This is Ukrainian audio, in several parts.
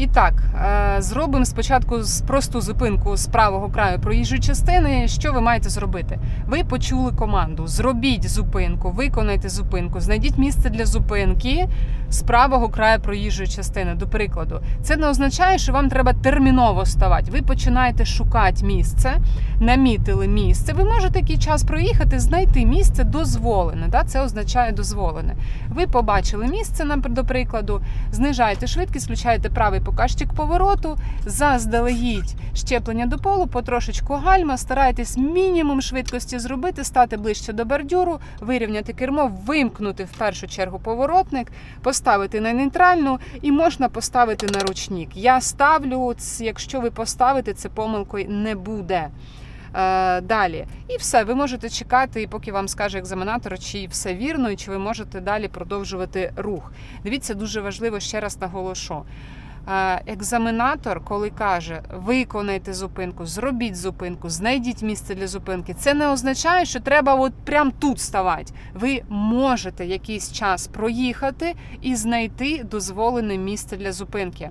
І так, е, зробимо спочатку просту зупинку з правого краю проїжджої частини. Що ви маєте зробити? Ви почули команду: зробіть зупинку, виконайте зупинку, знайдіть місце для зупинки з правого краю проїжджої частини. До прикладу, це не означає, що вам треба терміново ставати. Ви починаєте шукати місце, намітили місце. Ви можете який час проїхати, знайти місце дозволене. Да? Це означає дозволене. Ви побачили місце, нам до прикладу, знижаєте швидкість, включаєте правий показчик повороту, заздалегідь щеплення до полу, потрошечку гальма, старайтесь мінімум швидкості зробити, стати ближче до бордюру, вирівняти кермо, вимкнути в першу чергу поворотник, поставити на нейтральну і можна поставити на ручник. Я ставлю, якщо ви поставите, це помилкою не буде. Е, Далі, і все, ви можете чекати, поки вам скаже екзаменатор, чи все вірно, і чи ви можете далі продовжувати рух. Дивіться, дуже важливо ще раз наголошу. Е, Екзаменатор, коли каже, виконайте зупинку, зробіть зупинку, знайдіть місце для зупинки, це не означає, що треба от прям тут ставати. Ви можете якийсь час проїхати і знайти дозволене місце для зупинки.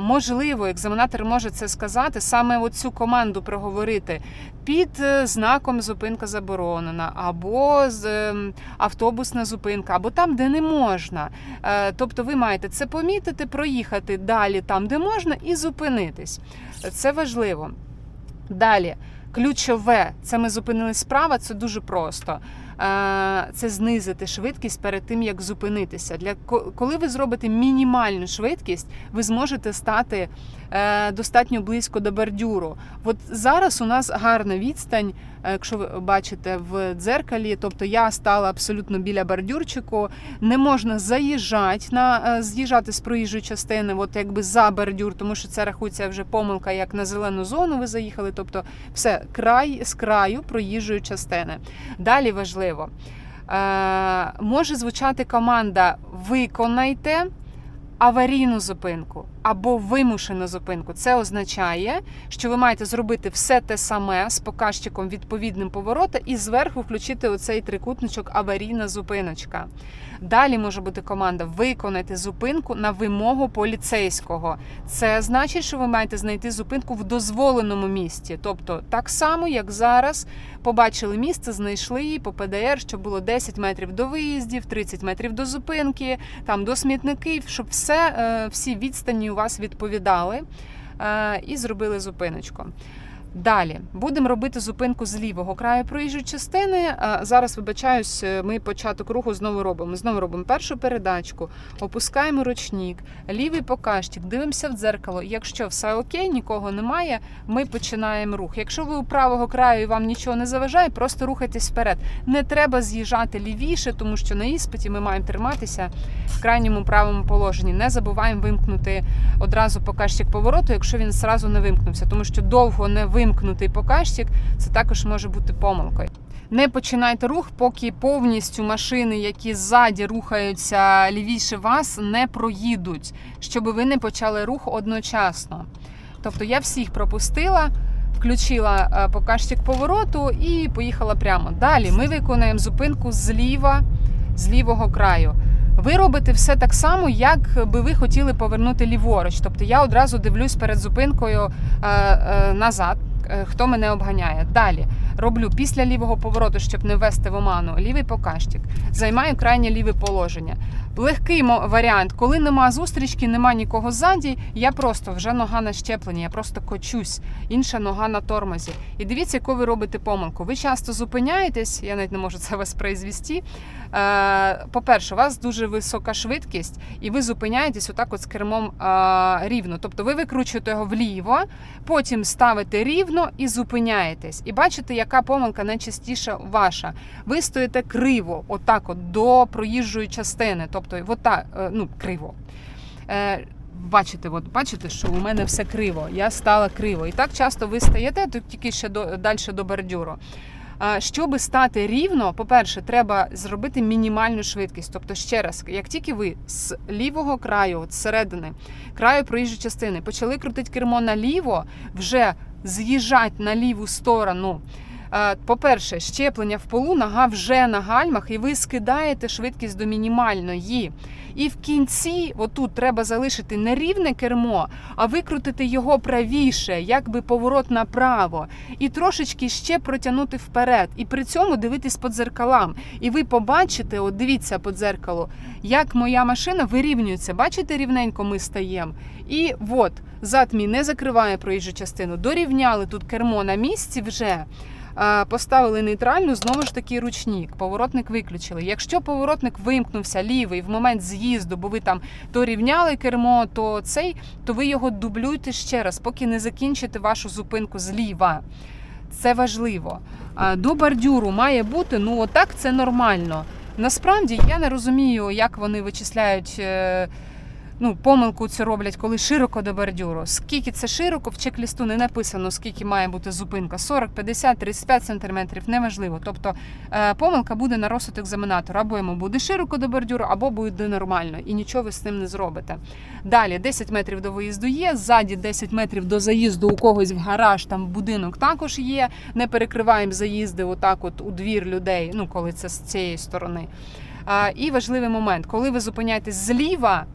Можливо, екзаменатор може це сказати, саме оцю команду проговорити під е, знаком зупинка заборонена, або ем, автобусна зупинка, або там, де не можна. Е, Тобто ви маєте це помітити, проїхати далі там, де можна, і зупинитись. Це важливо. Далі. Ключове, це ми зупинились справа, це дуже просто. Е, Це знизити швидкість перед тим, як зупинитися. Для ко- коли ви зробите мінімальну швидкість, ви зможете стати достатньо близько до бордюру. От зараз у нас гарна відстань, е, якщо ви бачите в дзеркалі, тобто я стала абсолютно біля бордюрчику. Не можна заїжджати на е, з'їжджати з проїжджої частини, от якби за бордюр, тому що це рахується вже помилка, як на зелену зону ви заїхали. Тобто, все край з краю проїжджої частини. Далі важливо. Е, може звучати команда Виконайте аварійну зупинку або вимушену зупинку. Це означає, що ви маєте зробити все те саме з показчиком відповідним поворота і зверху включити оцей трикутничок аварійна зупиночка. Далі може бути команда виконати зупинку на вимогу поліцейського. Це значить, що ви маєте знайти зупинку в дозволеному місці. Тобто, так само, як зараз, побачили місце, знайшли її по ПДР, щоб було 10 метрів до виїздів, 30 метрів до зупинки, там до смітників, щоб все, е, всі відстані у вас відповідали е, і зробили зупиночку. Далі будемо робити зупинку з лівого краю проїжджої частини. Е, Зараз вибачаюсь, е, ми початок руху знову робимо. Знову робимо першу передачку, опускаємо ручник, лівий показчик, дивимося в дзеркало. Якщо все окей, нікого немає, ми починаємо рух. Якщо ви у правого краю і вам нічого не заважає, просто рухайтесь вперед. Не треба з'їжджати лівіше, тому що на іспиті ми маємо триматися в крайньому правому положенні. Не забуваємо вимкнути одразу показчик повороту, якщо він зразу не вимкнувся, тому що довго не вимкнутий показчик це також може бути помилкою. Не починайте рух, поки повністю машини, які ззаді рухаються лівіше вас, не проїдуть, щоб ви не почали рух одночасно. Тобто я всіх пропустила, включила е, показчик повороту і поїхала прямо. Далі ми виконуємо зупинку зліва, з лівого краю. Ви робите все так само, як би ви хотіли повернути ліворуч. Тобто я одразу дивлюсь перед зупинкою е, е, назад, хто мене обганяє. Далі роблю після лівого повороту, щоб не ввести в оману, лівий показчик. Займаю крайнє ліве положення. Легкий варіант, коли нема зустрічки, нема нікого ззаді, я просто вже нога на щепленні, я просто кочусь, інша нога на тормозі. І дивіться, яку ви робите помилку. Ви часто зупиняєтесь, я навіть не можу це вас произвести. Е, По-перше, у вас дуже висока швидкість, і ви зупиняєтесь отак от з кермом е, рівно. Тобто ви викручуєте його вліво, потім ставите рівно і зупиняєтесь. І бачите, яка помилка найчастіша ваша. Ви стоїте криво, отак от до проїжджої частини, тобто отак, е, ну, криво. Е, Бачите, от бачите, що у мене все криво. Я стала криво. І так часто ви стаєте, тільки ще до, далі до бордюру. А, Щоб стати рівно, по-перше, треба зробити мінімальну швидкість. Тобто, ще раз, як тільки ви з лівого краю, от зсередини, краю проїжджої частини, почали крутити кермо наліво, вже з'їжджати на ліву сторону По-перше, щеплення в полу, нога вже на гальмах, і ви скидаєте швидкість до мінімальної. І в кінці, отут треба залишити не рівне кермо, а викрутити його правіше, якби поворот направо, і трошечки ще протягнути вперед. І при цьому дивитись по дзеркалам. І ви побачите, от дивіться по дзеркалу, як моя машина вирівнюється. Бачите, рівненько ми стаємо. І от зад мій не закриває проїжджу частину. Дорівняли тут кермо на місці вже. Е, Поставили нейтральну, знову ж таки ручник. Поворотник виключили. Якщо поворотник вимкнувся лівий в момент з'їзду, бо ви там то рівняли кермо, то цей, то ви його дублюйте ще раз, поки не закінчите вашу зупинку зліва. Це важливо. До бордюру має бути, ну отак це нормально. Насправді я не розумію, як вони вичисляють. Ну, помилку цю роблять, коли широко до бордюру. Скільки це широко, в чек-лісту не написано, скільки має бути зупинка: 40, 50, 35 сантиметрів, неважливо. Тобто е, помилка буде на розсуд екзаменатора. Або йому буде широко до бордюру, або буде нормально, і нічого ви з ним не зробите. Далі 10 метрів до виїзду є, ззаді 10 метрів до заїзду у когось в гараж, там будинок також є. Не перекриваємо заїзди отак, от у двір людей, ну коли це з цієї сторони. А, і важливий момент, коли ви зупиняєтесь зліва.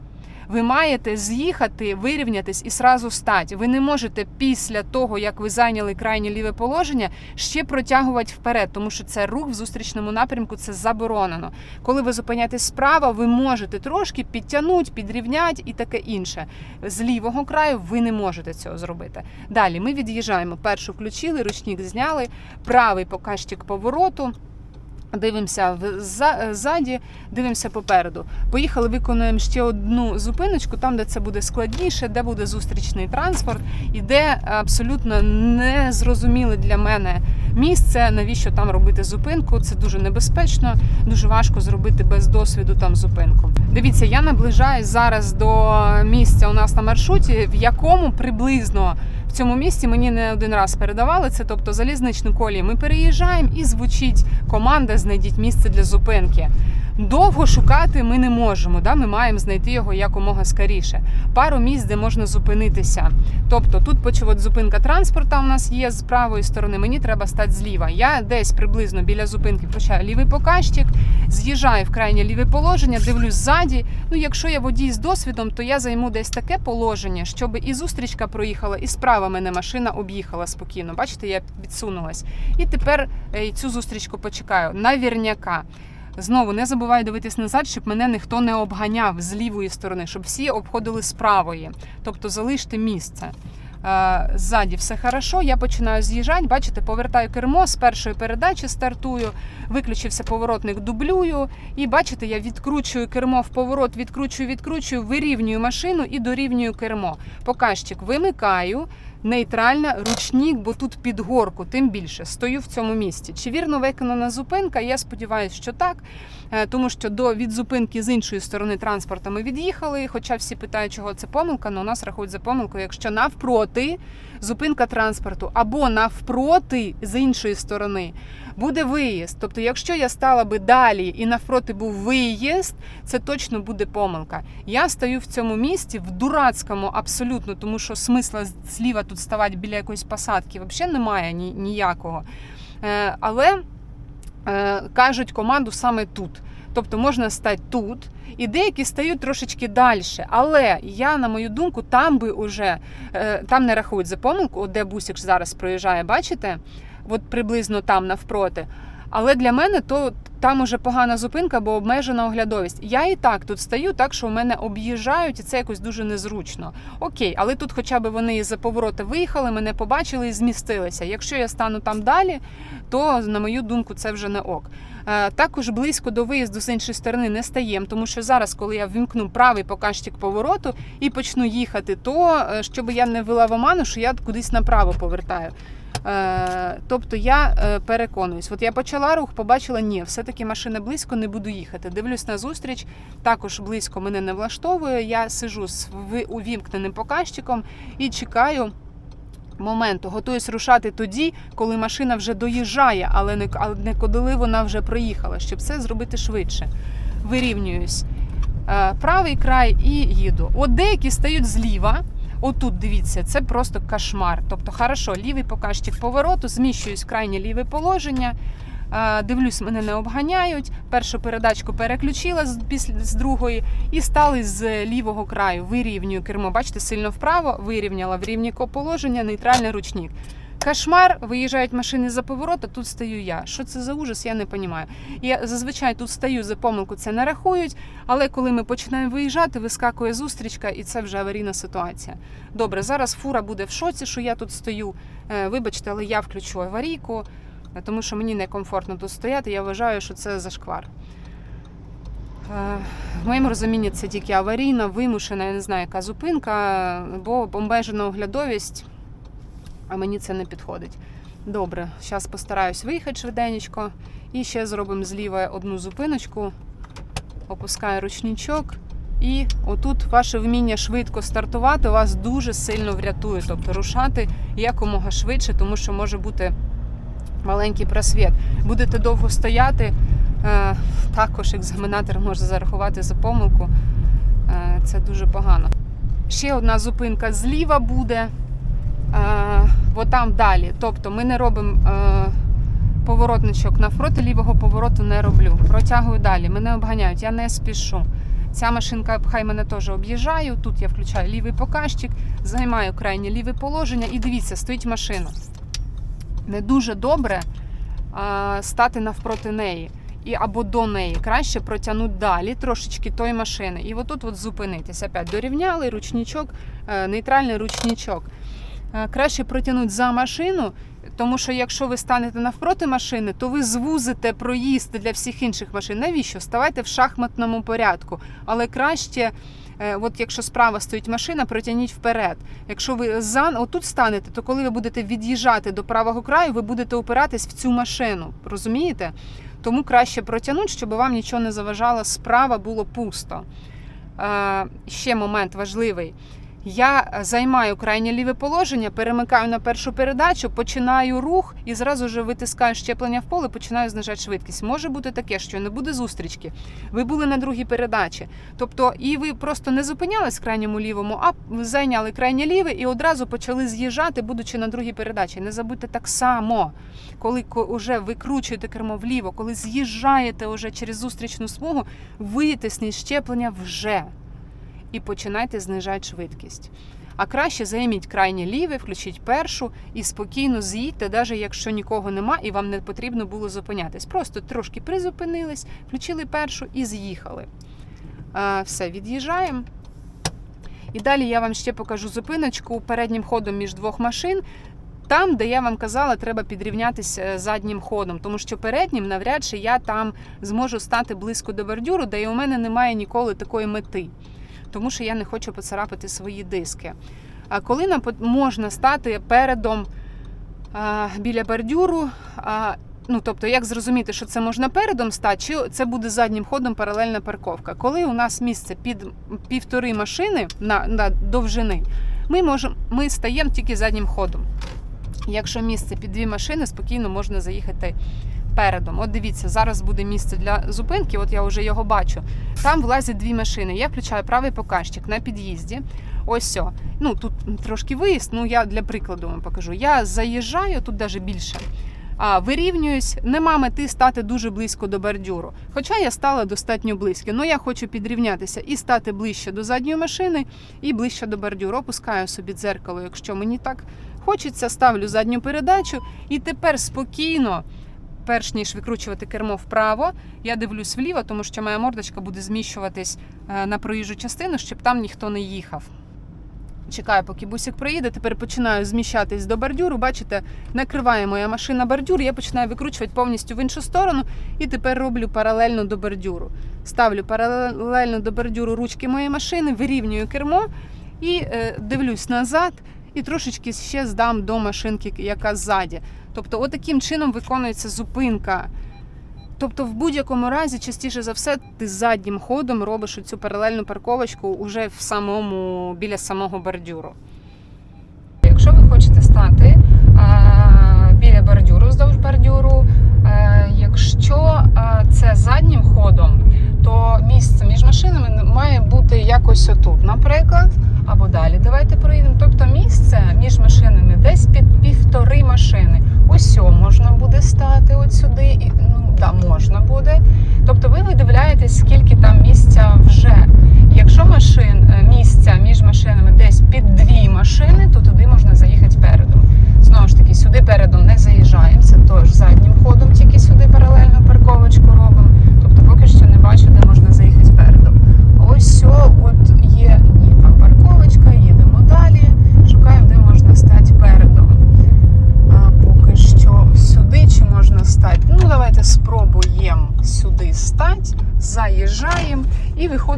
Ви маєте з'їхати, вирівнятись і сразу стати. Ви не можете після того, як ви зайняли крайнє ліве положення, ще протягувати вперед, тому що це рух в зустрічному напрямку, це заборонено. Коли ви зупиняєтесь справа, ви можете трошки підтягнути, підрівняти і таке інше. З лівого краю ви не можете цього зробити. Далі ми від'їжджаємо. Першу включили, ручник зняли, правий показчик повороту. Дивимося ззаді, дивимося попереду. Поїхали, виконуємо ще одну зупиночку, там, де це буде складніше, де буде зустрічний транспорт, і де абсолютно незрозуміле для мене місце, навіщо там робити зупинку. Це дуже небезпечно, дуже важко зробити без досвіду там зупинку. Дивіться, я наближаюсь зараз до місця у нас на маршруті, в якому приблизно цьому місці мені не один раз передавали це, тобто залізничні колії. Ми переїжджаємо і звучить команда Знайдіть місце для зупинки. Довго шукати ми не можемо. Да? Ми маємо знайти його якомога скоріше. Пару місць, де можна зупинитися. Тобто тут почуват зупинка транспорта у нас є з правої сторони. Мені треба стати зліва. Я десь приблизно біля зупинки включаю лівий показчик, з'їжджаю в крайнє ліве положення, дивлюсь ззаді. Ну, якщо я водій з досвідом, то я займу десь таке положення, щоб і зустрічка проїхала, і справа мене машина об'їхала спокійно. Бачите, я відсунулась. І тепер е, цю зустрічку почекаю. Навірняка. Знову не забуваю дивитись назад, щоб мене ніхто не обганяв з лівої сторони, щоб всі обходили з правої. Тобто залиште місце. Е, Ззаді все хорошо, я починаю з'їжджати. Бачите, повертаю кермо з першої передачі, стартую, виключився поворотник, дублюю. І бачите, я відкручую кермо в поворот, відкручую, відкручую, вирівнюю машину і дорівнюю кермо. Показчик вимикаю. Нейтральна, ручник, бо тут під горку, тим більше стою в цьому місці. Чи вірно виконана зупинка? Я сподіваюся, що так, Е, тому що до від зупинки з іншої сторони транспорту ми від'їхали. Хоча всі питають, чого це помилка, але у нас рахують за помилку, якщо навпроти зупинка транспорту або навпроти з іншої сторони буде виїзд. Тобто, якщо я стала би далі і навпроти був виїзд, це точно буде помилка. Я стою в цьому місці в дурацькому абсолютно, тому що смисла зліва тут ставати біля якоїсь посадки взагалі немає ні, ніякого. Е, але е, кажуть команду саме тут. Тобто можна стати тут, і деякі стають трошечки далі. Але я, на мою думку, там би уже е, там не рахують за помилку, де бусик зараз проїжджає, бачите? От приблизно там навпроти. Але для мене то там уже погана зупинка, бо обмежена оглядовість. Я і так тут стою, так що в мене об'їжджають, і це якось дуже незручно. Окей, але тут, хоча б вони із-за поворота виїхали, мене побачили і змістилися. Якщо я стану там далі, то на мою думку це вже не ок. Е, Також близько до виїзду з іншої сторони не стаємо, тому що зараз, коли я вімкну правий показчик повороту і почну їхати, то е, щоб я не вела в оману, що я кудись направо повертаю. Е, Тобто я е, переконуюсь, от я почала рух, побачила, ні, все-таки машина близько, не буду їхати. Дивлюсь на зустріч, також близько мене не влаштовує. Я сижу з увімкненим показчиком і чекаю. Моменту готуюсь рушати тоді, коли машина вже доїжджає, але не, не коли вона вже проїхала, щоб це зробити швидше. Вирівнююсь. Е, Правий край і їду. От деякі стають зліва, Отут дивіться, це просто кошмар. Тобто, хорошо, лівий покажчик повороту, зміщуюсь в крайнє ліве положення. е, Дивлюсь, мене не обганяють. Першу передачку переключила з, з другої і стали з лівого краю. Вирівнюю кермо. Бачите, сильно вправо, вирівняла в рівні положення, нейтральний ручник. Кошмар, виїжджають машини за поворот, а тут стою я. Що це за ужас, я не розумію. Я зазвичай тут стою за помилку, це не рахують, але коли ми починаємо виїжджати, вискакує зустрічка, і це вже аварійна ситуація. Добре, зараз фура буде в шоці, що я тут стою. Е, Вибачте, але я включу аварійку, е, тому що мені некомфортно тут стояти. Я вважаю, що це зашквар. Е, В моєму розумінні це тільки аварійна, вимушена, я не знаю, яка зупинка, бо обмежена оглядовість, а мені це не підходить. Добре, зараз постараюсь виїхати швиденько. І ще зробимо зліва одну зупиночку, опускаю ручничок. І отут ваше вміння швидко стартувати вас дуже сильно врятує. Тобто рушати якомога швидше, тому що може бути маленький просвіт. Будете довго стояти, е, також екзаменатор може зарахувати за помилку. Е, Це дуже погано. Ще одна зупинка зліва буде, е, бо там далі. Тобто ми не робимо е, поворотничок навпроти лівого повороту не роблю. Протягую далі. Мене обганяють, я не спішу. Ця машинка хай мене теж об'їжджаю. Тут я включаю лівий показчик, займаю крайнє ліве положення і дивіться, стоїть машина. Не дуже добре а, стати навпроти неї. І або до неї краще протягнути далі трошечки тої машини. І отут от зупинитись. Опять дорівняли ручничок, е, нейтральний ручничок. Е, Краще протягнути за машину, тому що якщо ви станете навпроти машини, то ви звузите проїзд для всіх інших машин. Навіщо? Ставайте в шахматному порядку. Але краще, е, от якщо справа стоїть машина, протягніть вперед. Якщо ви за отут станете, то коли ви будете від'їжджати до правого краю, ви будете опиратись в цю машину. Розумієте? Тому краще протягнути, щоб вам нічого не заважало, справа було пусто. Е, ще момент важливий. Я займаю крайнє ліве положення, перемикаю на першу передачу, починаю рух і зразу ж витискаю щеплення в поле, починаю знижати швидкість. Може бути таке, що не буде зустрічки. Ви були на другій передачі. Тобто, і ви просто не зупинялись в крайньому лівому, а зайняли крайнє ліве і одразу почали з'їжджати, будучи на другій передачі. Не забудьте так само, коли вже викручуєте кермо вліво, коли з'їжджаєте вже через зустрічну смугу, витисніть щеплення вже і починайте знижати швидкість. А краще займіть крайнє ліве, включіть першу і спокійно з'їдьте, навіть якщо нікого нема і вам не потрібно було зупинятись. Просто трошки призупинились, включили першу і з'їхали. Все, від'їжджаємо. І далі я вам ще покажу зупиночку переднім ходом між двох машин. Там, де я вам казала, треба підрівнятися е, заднім ходом, тому що переднім навряд чи я там зможу стати близько до бордюру, де і у мене немає ніколи такої мети тому що я не хочу поцарапати свої диски. А коли нам можна стати передом а, біля бордюру, а, ну тобто, як зрозуміти, що це можна передом стати, чи це буде заднім ходом паралельна парковка? Коли у нас місце під півтори машини на, на довжини, ми можемо ми стаємо тільки заднім ходом. Якщо місце під дві машини, спокійно можна заїхати передом. От дивіться, зараз буде місце для зупинки, от я вже його бачу. Там влазять дві машини. Я включаю правий показчик на під'їзді. Ось все. Ну тут трошки виїзд. Ну я для прикладу вам покажу. Я заїжджаю тут навіть більше. А, вирівнююсь, нема мети стати дуже близько до бордюру. Хоча я стала достатньо близько. Ну я хочу підрівнятися і стати ближче до задньої машини, і ближче до бордюру. Опускаю собі дзеркало, якщо мені так хочеться, ставлю задню передачу і тепер спокійно перш ніж викручувати кермо вправо, я дивлюсь вліво, тому що моя мордочка буде зміщуватись е, на проїжджу частину, щоб там ніхто не їхав. Чекаю, поки бусик проїде. Тепер починаю зміщатись до бордюру. Бачите, накриває моя машина бордюр. Я починаю викручувати повністю в іншу сторону і тепер роблю паралельно до бордюру. Ставлю паралельно до бордюру ручки моєї машини, вирівнюю кермо і е, дивлюсь назад, і трошечки ще здам до машинки, яка ззаді. Тобто, отаким чином виконується зупинка. Тобто, в будь-якому разі, частіше за все, ти заднім ходом робиш цю паралельну парковочку уже в самому, біля самого бордюру. Якщо ви хочете стати а, біля бордюру, вздовж бордюру, е, якщо е, це заднім ходом, то місце між машинами має бути якось отут, наприклад, або далі. Давайте проїдемо І skill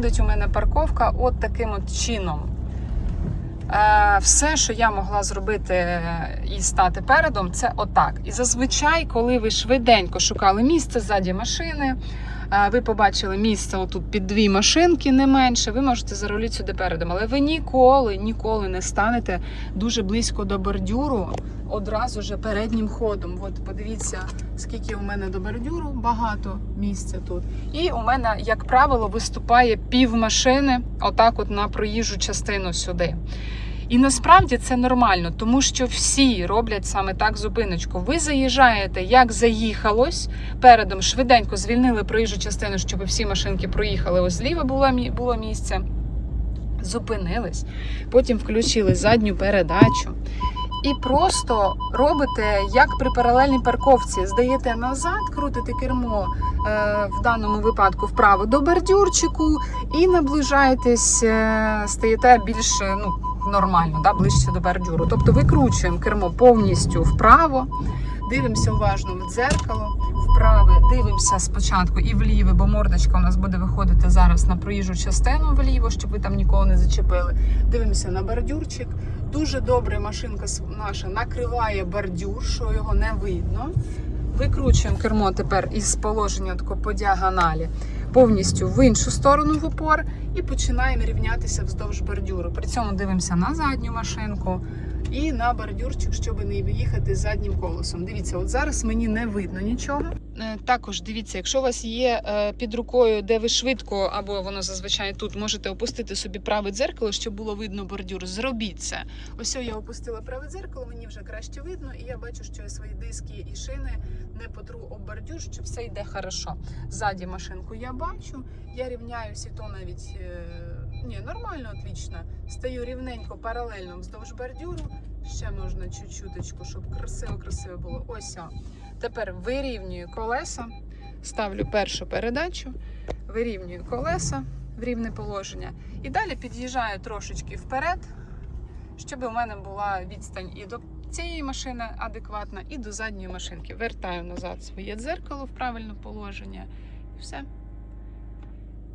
виходить у мене парковка от таким от чином. Е, Все, що я могла зробити і стати передом, це отак. І зазвичай, коли ви швиденько шукали місце ззаді машини, ви побачили місце отут під дві машинки, не менше, ви можете зарулити сюди передом. Але ви ніколи, ніколи не станете дуже близько до бордюру одразу же переднім ходом. От подивіться, скільки у мене до бордюру, багато місця тут. І у мене, як правило, виступає пів машини, отак, от на проїжджу частину сюди. І насправді це нормально, тому що всі роблять саме так зупиночку. Ви заїжджаєте, як заїхалось, передом швиденько звільнили проїжджу частину, щоб всі машинки проїхали. Ось зліва було, місце. Зупинились, потім включили задню передачу. І просто робите як при паралельній парковці. Здаєте назад, крутите кермо е, в даному випадку вправо до бордюрчику і наближаєтесь, е, стаєте більш е, ну, нормально, да, ближче до бордюру. Тобто викручуємо кермо повністю вправо, дивимося уважно в дзеркало, вправо, дивимося спочатку і вліво, бо мордочка у нас буде виходити зараз на проїжджу частину вліво, щоб ви там нікого не зачепили. Дивимося на бордюрчик. Дуже добре машинка наша накриває бордюр, що його не видно. Викручуємо кермо тепер із положення по діагоналі повністю в іншу сторону в упор і починаємо рівнятися вздовж бордюру. При цьому дивимося на задню машинку і на бордюрчик, щоб не виїхати заднім колесом. Дивіться, от зараз мені не видно нічого. Е, Також дивіться, якщо у вас є е, під рукою, де ви швидко, або воно зазвичай тут можете опустити собі праве дзеркало, щоб було видно бордюр. Зробіть це. Ось я опустила праве дзеркало, мені вже краще видно, і я бачу, що я свої диски і шини не потру об бордюр, що все йде хорошо. Ззаді машинку я бачу, я рівняюся, то навіть е, ні, нормально, отлично. Стаю рівненько, паралельно вздовж бордюру. Ще можна чуть-чуточку, щоб красиво-красиво було. Ось. а. Тепер вирівнюю колеса, ставлю першу передачу, вирівнюю колеса в рівне положення. І далі під'їжджаю трошечки вперед, щоб у мене була відстань і до цієї машини адекватна, і до задньої машинки. Вертаю назад своє дзеркало в правильне положення. І все.